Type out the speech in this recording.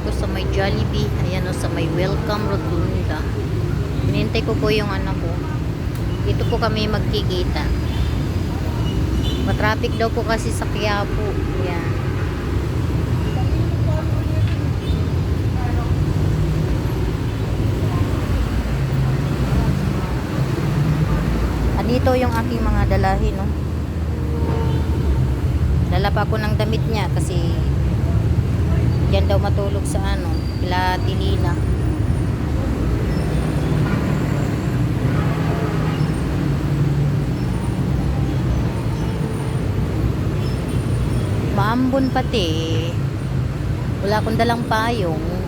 ako sa may Jollibee. Ayan o, sa may Welcome Rotunda. Hinintay ko po yung ano ko. Dito po kami magkikita. Matraffic daw po kasi sa Quiapo. Ayan. Andito yung aking mga dalahin, no? Dala pa ako ng damit niya kasi diyan daw matulog sa ano, kila Tilina. Maambon pati. Wala akong dalang payong.